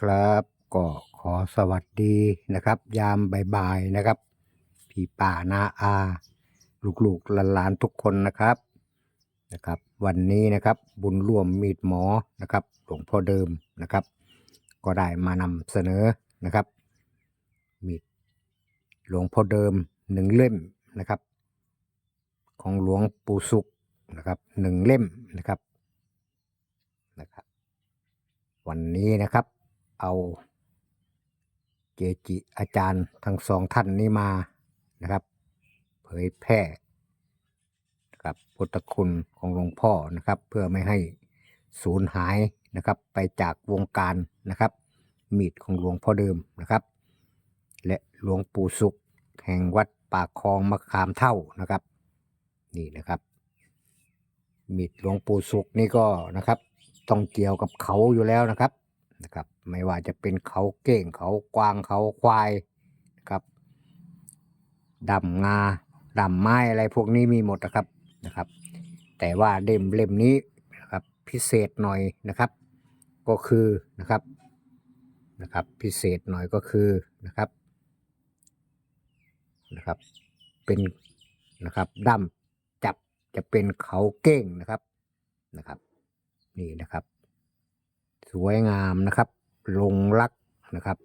ครับ ก็ขอสวัสดีนะครับ ยามบ่ายๆนะครับ พี่ป่านาอา ลูกๆหลานๆทุกคนนะครับนะครับ วันนี้นะครับบุญร่วมมีดหมอนะครับ หลวงพ่อเดิมนะครับ ก็ได้มานำเสนอนะครับ มีดหลวงพ่อเดิมหนึ่งเล่มนะครับ ของหลวงปู่สุขนะครับหนึ่งเล่มนะครับนะครับ วันนี้นะครับ เอาเกจิอาจารย์ทั้งสองท่านนี้มานะครับ เผยแพร่นะครับพุทธคุณของหลวงพ่อนะครับ เพื่อไม่ให้สูญหายนะครับ ไปจากวงการนะครับ มีดของหลวงพ่อเดิมนะครับ และหลวงปู่สุข แห่งวัดปากคลองมะขามเท่านะครับ นี่นะครับมีดหลวงปู่สุขนี่ก็นะครับ ต้องเกี่ยวกับเขาอยู่แล้วนะครับ นะครับ ไม่ว่าจะเป็นเขาเก้งเขากวางเขาควายนะครับดำงาดำไม้อะไรพวกนี้มีหมดนะครับนะครับ แต่ว่าเล่มเล่มนี้นะครับพิเศษหน่อยนะครับ ก็คือนะครับนะครับ พิเศษหน่อยก็คือนะครับนะครับ เป็นนะครับด้ามจับจะเป็นเขาเก้งนะครับนะครับ นี่นะครับ สวยงามนะครับลงลักนะครับ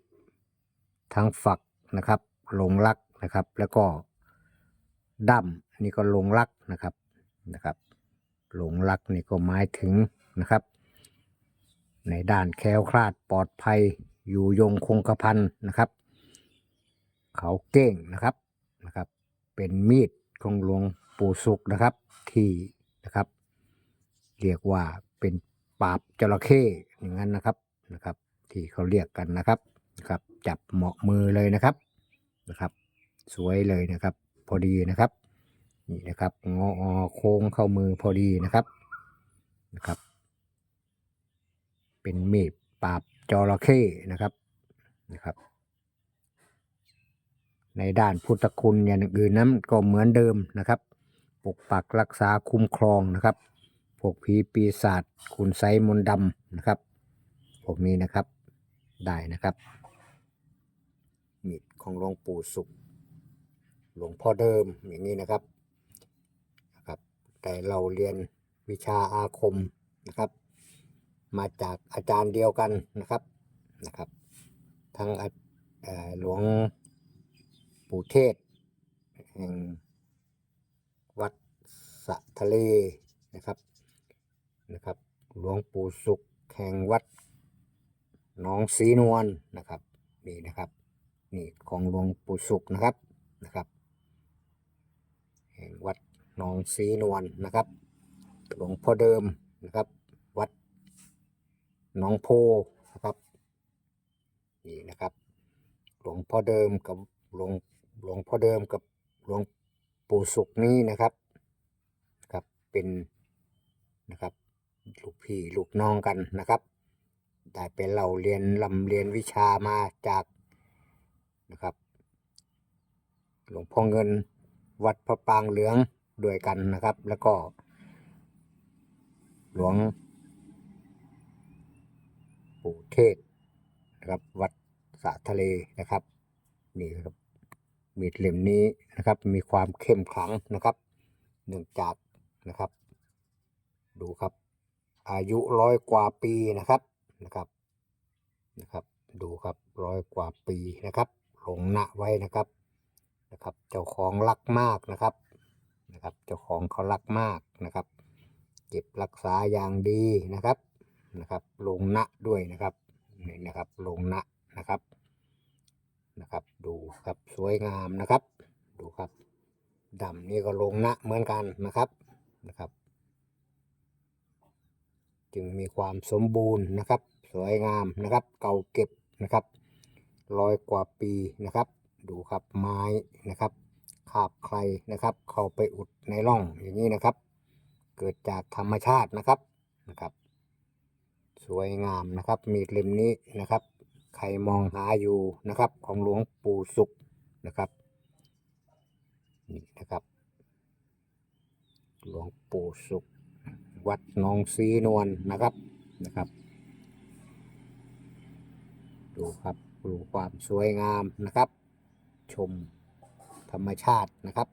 ทั้งฝักนะครับลงลักนะครับ แล้วก็ดั้มนี่ก็ลงลักนะครับนะครับลงลักนี่ก็หมายถึงนะครับ ในด้านแคล้วคลาดปลอดภัยอยู่ยงคงกระพันนะครับ เขาเก้งนะครับนะครับ เป็นมีดของหลวงปู่สุขนะครับที่นะครับ เรียกว่าเป็น ปราบจระเข้อย่างนั้นนะครับนะครับ ที่เขาเรียกกันนะครับนะครับ จับเหมาะมือเลยนะครับนะครับ สวยเลยนะครับ พอดีนะครับนี่นะครับงอโค้งเข้ามือพอดีนะครับนะครับ เป็นมีดปราบจระเข้นะครับนะครับ ในด้านพุทธคุณอย่างอื่นนั้นก็เหมือนเดิมนะครับ ปกปักรักษาคุ้มครองนะครับ วกผีปีศาจคุณไซมนดำนะครับ พวกนี้นะครับได้นะครับมีดของหลวงปู่สุขหลวงพ่อเดิมอย่างนี้นะครับนะครับ แต่เราเรียนวิชาอาคมนะครับ มาจากอาจารย์เดียวกันนะครับนะครับ ทั้งหลวงปู่เทศแห่งวัดสะทะเลนะครับ นะครับ หลวงปู่สุขแห่งวัดหนองสีนวลนะครับนี่นะครับนี่ของหลวงปู่สุขนะครับนะครับ แห่งวัดหนองสีนวลนะครับ หลวงพ่อเดิมนะครับ วัดหนองโพนะครับนี่นะครับ หลวงพ่อเดิมกับหลวงหลวงพ่อเดิมกับหลวงปู่สุขนี้นะครับครับเป็นนะครับ ลูกพี่ลูกน้องกันนะครับ ได้เป็นเราเรียนลำเรียนวิชามาจากนะครับหลวงพ่อเงินวัดพระปางเหลืองด้วยกันนะครับ แล้วก็ หลวงปู่เทศนะครับวัดสะทะเลนะครับ นี่ครับมีดเล่มนี้นะครับ มีความเข้มขลังนะครับเนื่องจากนะครับ ดูครับ อายุร้อยกว่าปีนะครับนะครับนะครับดูครับร้อยกว่าปีนะครับหลงหนะไว้นะครับนะครับเจ้าของรักมากนะครับนะครับเจ้าของเขารักมากนะครับ เก็บรักษาอย่างดีนะครับนะครับลงหนะด้วยนะครับนี่นะครับลงหนะนะครับนะครับดูครับสวยงามนะครับ ดูครับดำนี่ก็ลงหนะเหมือนกันนะครับนะครับ จึงมีความสมบูรณ์นะครับ สวยงามนะครับ เก่าเก็บนะครับร้อยกว่าปีนะครับ ดูครับไม้นะครับคาบใครนะครับ เข้าไปอุดในร่องอย่างนี้นะครับ เกิดจากธรรมชาตินะครับนะครับ สวยงามนะครับ มีดเล่มนี้นะครับ ใครมองหาอยู่นะครับ ของหลวงปู่สุขนะครับนี่นะครับ หลวงปู่สุข วัดหนองสีนวลนะครับนะครับ ดูครับดูความสวยงามนะครับ ชมธรรมชาตินะครับ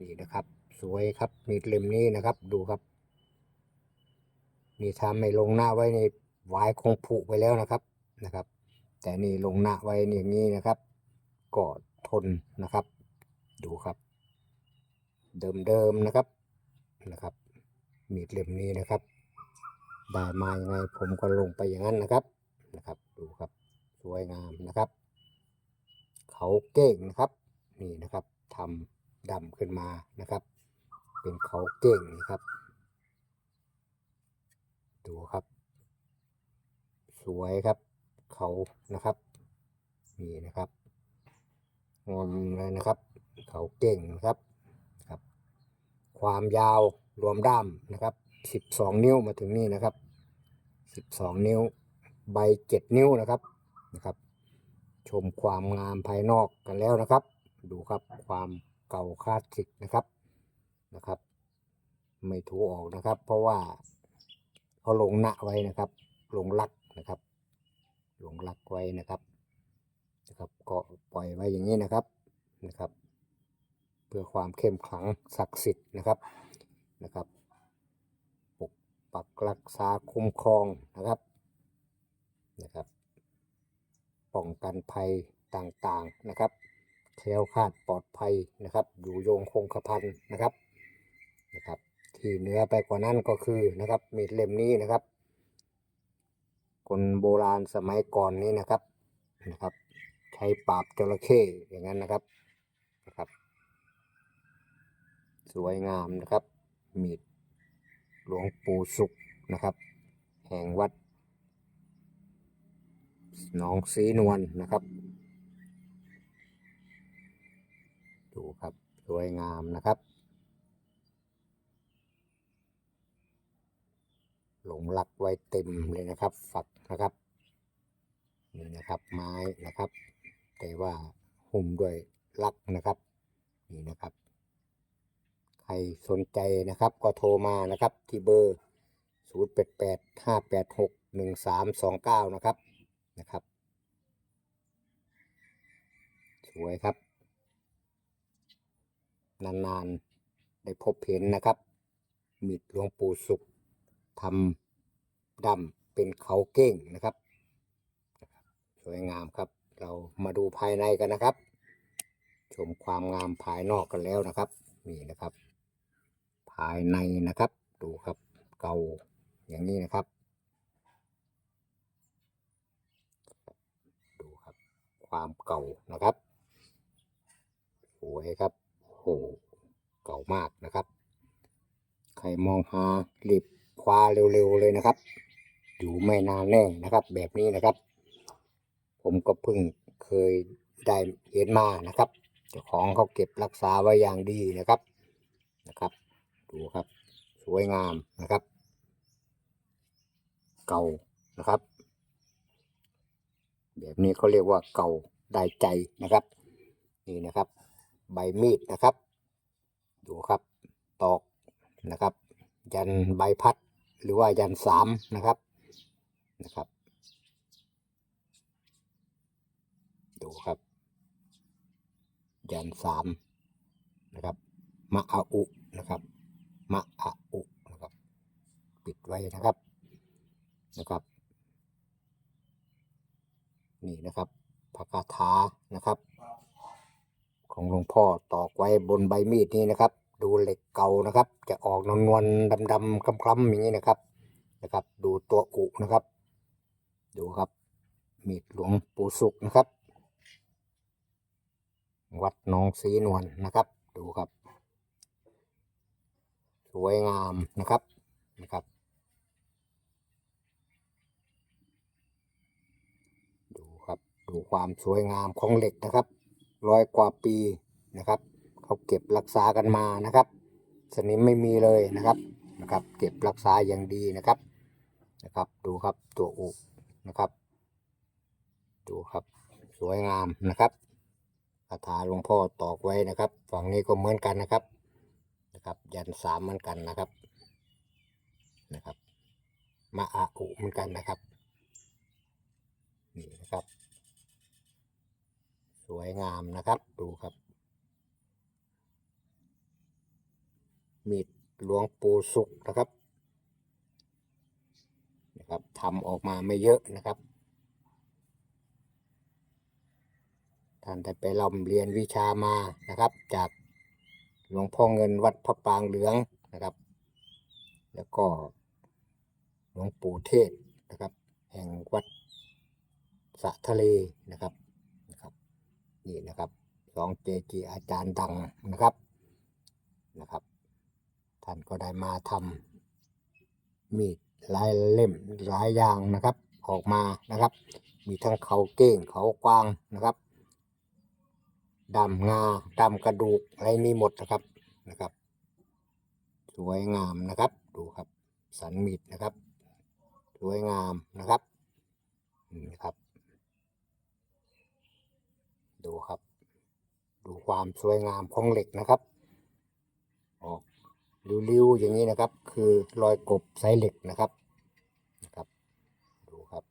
นี่นะครับ สวยครับมีเล่มนี้นะครับ ดูครับนี่ถ้าไม่ลงหน้าไว้ในวายคงผุไปแล้วนะครับนะครับ แต่นี่ลงหน้าไว้อย่างนี้นะครับก็ทนนะครับ ดูครับ เดิมๆนะครับนะครับ มีดเล่มนี้นะครับได้มายังไงผมก็ลงไปอย่างนั้นนะครับนะครับ ดูครับสวยงามนะครับ เขาเก้งนะครับนี่นะครับทำดำขึ้นมานะครับ เป็นเขาเก้งนะครับ ดูครับ สวยครับ เขานะครับนี่นะครับงอมเลยนะครับ เขาเก่งนะครับครับ ความยาว รวมด้ามนะครับ12นิ้วมาถึงนี่นะครับ12นิ้ว ใบ7นิ้วนะครับนะครับ ชมความงามภายนอกกันแล้วนะครับ ดูครับความเก่าคลาสสิกนะครับนะครับ ไม่ถูออกนะครับ เพราะว่าเขาลงหน้าไว้นะครับ ลงลักนะครับ ลงลักไว้นะครับนะครับก็ปล่อยไว้อย่างนี้นะครับนะครับ เพื่อความเข้มขลังศักดิ์สิทธิ์นะครับ นะครับปกปักรักษาคุ้มครองนะครับนะครับป้องกันภัยต่างๆนะครับแคล้วคลาดปลอดภัยนะครับอยู่โยงคงกระพันนะครับนะครับ ที่เหนือไปกว่านั้นก็คือนะครับมีดเล่มนี้นะครับ คนโบราณสมัยก่อนนี้นะครับนะครับ ใช้ปราบจระเข้อย่างนั้นนะครับนะครับ สวยงามนะครับ มีดหลวงปู่สุขนะครับ แห่งวัดหนองสีนวลนะครับ ดูครับสวยงามนะครับ หลงรักไว้เต็มเลยนะครับ ฝักนะครับนี่นะครับไม้นะครับ แต่ว่าหุ้มด้วยลักนะครับ นี่นะครับ ใครสนใจนะครับก็โทรมานะครับที่เบอร์ 0 8 8 5 8 6 1 3 2 9 นะครับนะครับ สวยครับ นานๆ ได้พบเห็นนะครับ มีดหลวงปู่สุขทำดำเป็นเขาเก้งนะครับ สวยงามครับ เรามาดูภายในกันนะครับ ชมความงามภายนอกกันแล้วนะครับ นี่นะครับ ภายในนะครับ ดูครับเก่าอย่างนี้นะครับ ดูครับ ความเก่านะครับสวยครับโอ้โหเก่ามากนะครับ ใครมองหารีบคว้าเร็วๆเลยนะครับ อยู่ไม่นานแน่นะครับ แบบนี้นะครับ ผมก็เพิ่งเคยได้เห็นมานะครับเจ้าของเขาเก็บรักษาไว้อย่างดีนะครับนะครับ ดูครับ สวยงามนะครับ เก่านะครับ แบบนี้เขาเรียกว่าเก่าได้ใจนะครับ นี่นะครับ ใบมีดนะครับ ดูครับตอกนะครับ ยันใบพัดหรือว่ายันสามนะครับนะครับ ดูครับ ยันสามนะครับ มะอาอุนะครับ มะอาอุนะครับ ปิดไว้นะครับนะครับ นี่นะครับพระคาถานะครับ ของหลวงพ่อตอกไว้บนใบมีดนี้นะครับ ดูเหล็กเก่านะครับ จะออกนวลนวลดำดำๆคล้ำๆอย่างนี้นะครับนะครับ ดูตัวอุนะครับ ดูครับ มีดหลวงปู่สุขนะครับ วัดหนองสีนวลนะครับ ดูครับ สวยงามนะครับนะครับ ดูครับดูความสวยงามของเหล็กนะครับร้อยกว่าปีนะครับเขาเก็บรักษากันมานะครับ สนิมไม่มีเลยนะครับนะครับ เก็บรักษาอย่างดีนะครับนะครับ ดูครับตัวอุนะครับ ดูครับสวยงามนะครับคาถาหลวงพ่อตอกไว้นะครับ ฝั่งนี้ก็เหมือนกันนะครับ นะครับ ยันสามเหมือนกันนะครับนะครับ มาอาอุเหมือนกันนะครับนี่นะครับ สวยงามนะครับดูครับ มีดหลวงปู่สุขนะครับนะครับทำออกมาไม่เยอะนะครับท่านได้ไปร่ำเรียนวิชามานะครับ จาก หลวงพ่อเงินวัดพระปางเหลืองนะครับ แล้วก็หลวงปู่เทศนะครับ แห่งวัดสะทะเลนะครับนะครับนี่นะครับสองเจจีอาจารย์ดังนะครับนะครับ ท่านก็ได้มาทำมีดหลายเล่มหลายอย่างนะครับ ออกมานะครับ มีทั้งเขาเก้งเขากวางนะครับ ดำงาดำกระดูกอะไรมีหมดนะครับนะครับ สวยงามนะครับ ดูครับ สันมีดนะครับ สวยงามนะครับนี่ครับ ดูครับ ดูความสวยงามของเหล็กนะครับ ออกริ้วๆอย่างนี้นะครับ คือรอยกบไซเหล็กนะครับ ดูครับ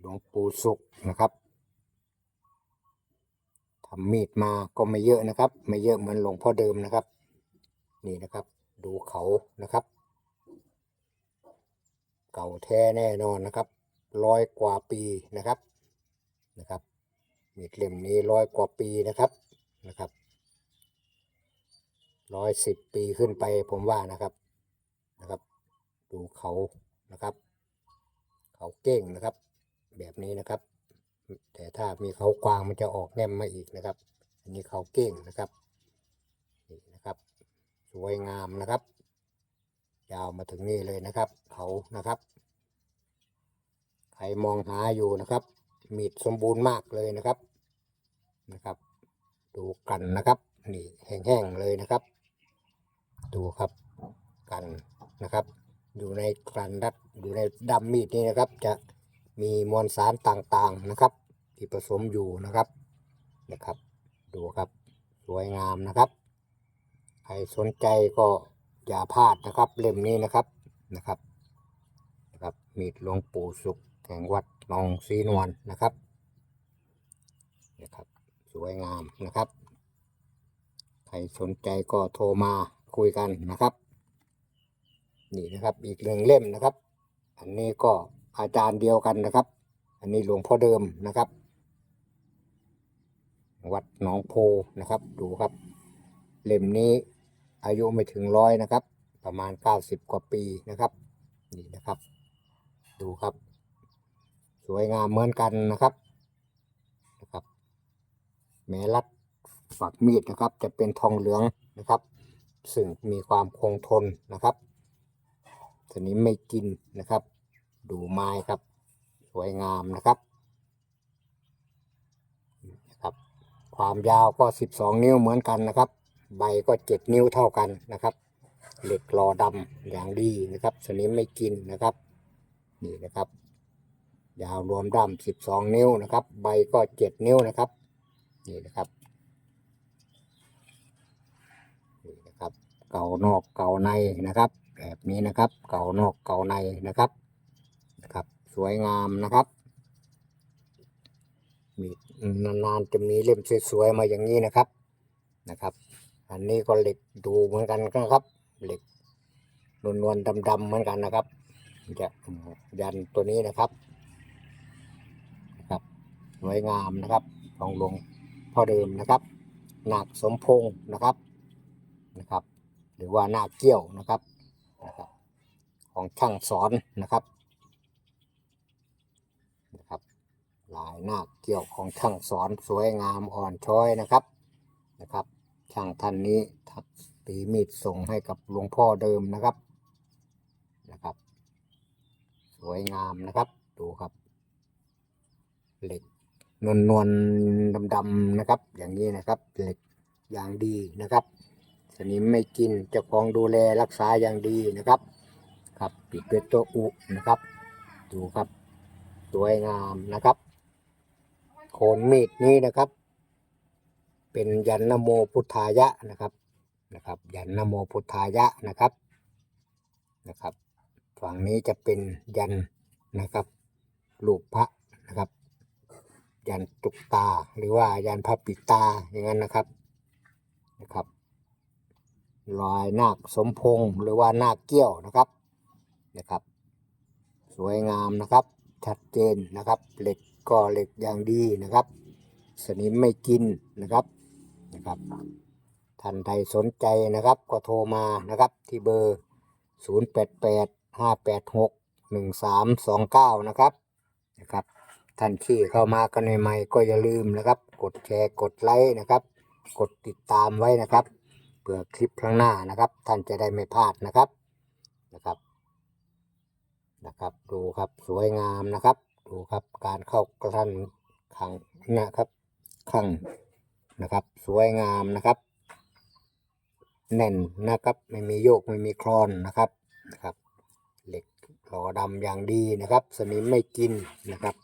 หลวงปู่สุขนะครับทำมีดมาก็ไม่เยอะนะครับ ไม่เยอะเหมือนหลวงพ่อเดิมนะครับ นี่นะครับ ดูเขานะครับ เก่าแท้แน่นอนนะครับร้อยกว่าปีนะครับนะครับมีดเล่มนี้ร้อยกว่าปีนะครับนะครับร้อยสิบปีขึ้นไปผมว่านะครับนะครับ ดูเขานะครับ เขาเก้งนะครับ แบบนี้นะครับ แต่ถ้ามีเขากวางมันจะออกแนมมาอีกนะครับ อันนี้เขาเก้งนะครับนี่นะครับ สวยงามนะครับ ยาวมาถึงนี่เลยนะครับ เขานะครับ ใครมองหาอยู่นะครับ มีดสมบูรณ์มากเลยนะครับนะครับ ดูกันนะครับนี่แห้งๆเลยนะครับ ดูครับกันนะครับ อยู่ในกลันดัดอยู่ในดำมีดนี่นะครับจะ มีมวลสารต่างๆนะครับที่ผสมอยู่นะครับนะครับ ดูครับสวยงามนะครับ ใครสนใจก็อย่าพลาดนะครับ เล่มนี้นะครับนะครับนะครับมีดหลวงปู่สุขแห่งวัดหนองสีนวลนะครับนะครับ สวยงามนะครับ ใครสนใจก็โทรมาคุยกันนะครับ นี่นะครับอีกหนึ่งเล่มนะครับ อันนี้ก็ อาจารย์เดียวกันนะครับ อันนี้หลวงพ่อเดิมนะครับ วัดหนองโพนะครับ ดูครับ เล่มนี้อายุไม่ถึงร้อยนะครับ ประมาณ 90 กว่าปีนะครับนี่นะครับ ดูครับ สวยงามเหมือนกันนะครับนะครับ แม้รัดฝักมีดนะครับ จะเป็นทองเหลืองนะครับ ซึ่งมีความคงทนนะครับทีนี้ไม่กินนะครับ ดูไม้ครับ สวยงามนะครับนะครับ ความยาวก็ 12 นิ้วเหมือนกันนะครับ ใบก็ 7 นิ้วเท่ากันนะครับ เหล็กรอดำอย่างดีนะครับ สนิมไม่กินนะครับ นี่นะครับ ยาวรวมดำ12 นิ้วนะครับ ใบก็ 7 นิ้วนะครับ นี่นะครับนี่นะครับ เก่านอกเก่าในนะครับ แบบนี้นะครับ เก่านอกเก่าในนะครับ นะครับ สวยงามนะครับ มีนานๆจะมีเล่มสวยๆมาอย่างนี้นะครับนะครับ อันนี้ก็เหล็กดูเหมือนกันนะครับ เหล็กนวลๆดำๆเหมือนกันนะครับจะยันตัวนี้นะครับนะครับสวยงามนะครับของหลวงพ่อเดิมนะครับหนาคสมพงศ์นะครับนะครับ หรือว่าหน้าเกี้ยวนะครับนะครับ ของช่างสอนนะครับ ลายนาคเกี่ยวของช่างสอนสวยงามอ่อนช้อยนะครับนะครับ ช่างท่านนี้ทักตีมีดส่งให้กับหลวงพ่อเดิมนะครับนะครับ สวยงามนะครับดูครับเหล็กนวลนวลดำๆนะครับ อย่างนี้นะครับเหล็กอย่างดีนะครับสนิมไม่กินเจ้าของดูแลรักษาอย่างดีนะครับครับปิดด้วยตัวอุนะครับ ดูครับสวยงามนะครับ คนมีดนี้นะครับ เป็นยันนโมพุทธายะนะครับนะครับ ยันนโมพุทธายะนะครับนะครับ ฝั่งนี้จะเป็นยันนะครับรูปพระนะครับ ยันตุกตาหรือว่ายันพระปิตาอย่างนั้นนะครับนะครับลอยนาคสมพงหรือว่านาคเกี้ยวนะครับนะครับ สวยงามนะครับ ชัดเจนนะครับเหล็ก ก็เหล็กอย่างดีนะครับ สนิมไม่กินนะครับนะครับท่านใดสนใจนะครับ ก็โทรมานะครับที่เบอร์ 0 8 8 5 8 6 1 3 2 9 นะครับนะครับ ท่านที่เข้ามากันใหม่ๆก็อย่าลืมนะครับ กดแชร์กดไลค์นะครับ กดติดตามไว้นะครับเพื่อคลิปข้างหน้านะครับ ท่านจะได้ไม่พลาดนะครับนะครับนะครับ ดูครับสวยงามนะครับ ดูครับการเข้ากระทันขังนะครับขังนะครับ สวยงามนะครับ แน่นนะครับ ไม่มีโยกไม่มีคลอนนะครับนะครับ เหล็กหล่อดำอย่างดีนะครับ สนิมไม่กินนะครับ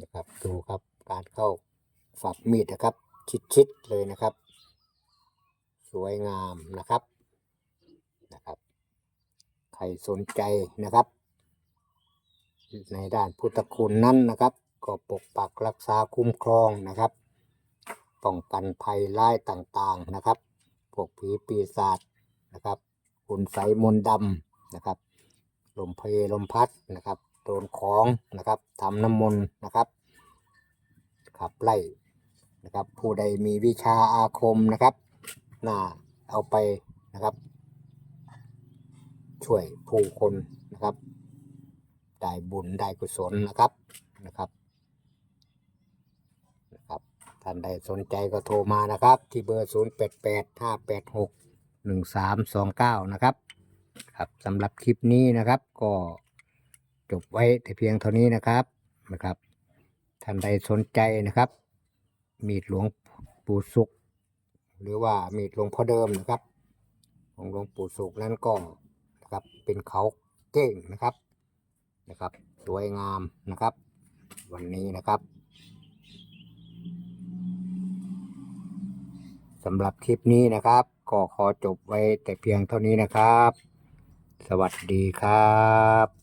นะครับดูครับการเข้าฝักมีดนะครับ ชิดๆเลยนะครับ สวยงามนะครับนะครับ ใครสนใจนะครับ ในด้านพุทธคุณนั้นนะครับ ก็ปกปักรักษาคุ้มครองนะครับ ป้องกันภัยร้ายต่างๆนะครับ พวกผีปีศาจนะครับ คุณไสยมนต์ดำนะครับ ลมเพลลมพัดนะครับ โดนของนะครับทำน้ำมนต์นะครับ ขับไล่นะครับ ผู้ใดมีวิชาอาคมนะครับน่าเอาไปนะครับ ช่วยผู้คนนะครับ ได้บุญได้กุศลนะครับนะครับนะครับ ท่านใดสนใจก็โทรมานะครับ ที่เบอร์ 0 8 8 5 8 6 1 3 2 9 นะครับ ครับสำหรับคลิปนี้นะครับ ก็จบไว้แต่เพียงเท่านี้นะครับนะครับ ท่านใดสนใจนะครับ มีดหลวงปู่สุข หรือว่ามีดหลวงพ่อเดิมนะครับ ของหลวงปู่สุขนั้นก็นะครับเป็นเขาเก้งนะครับ นะครับสวยงามนะครับ วันนี้นะครับสำหรับคลิปนี้นะครับก็ขอจบไว้แต่เพียงเท่านี้นะครับ สวัสดีครับ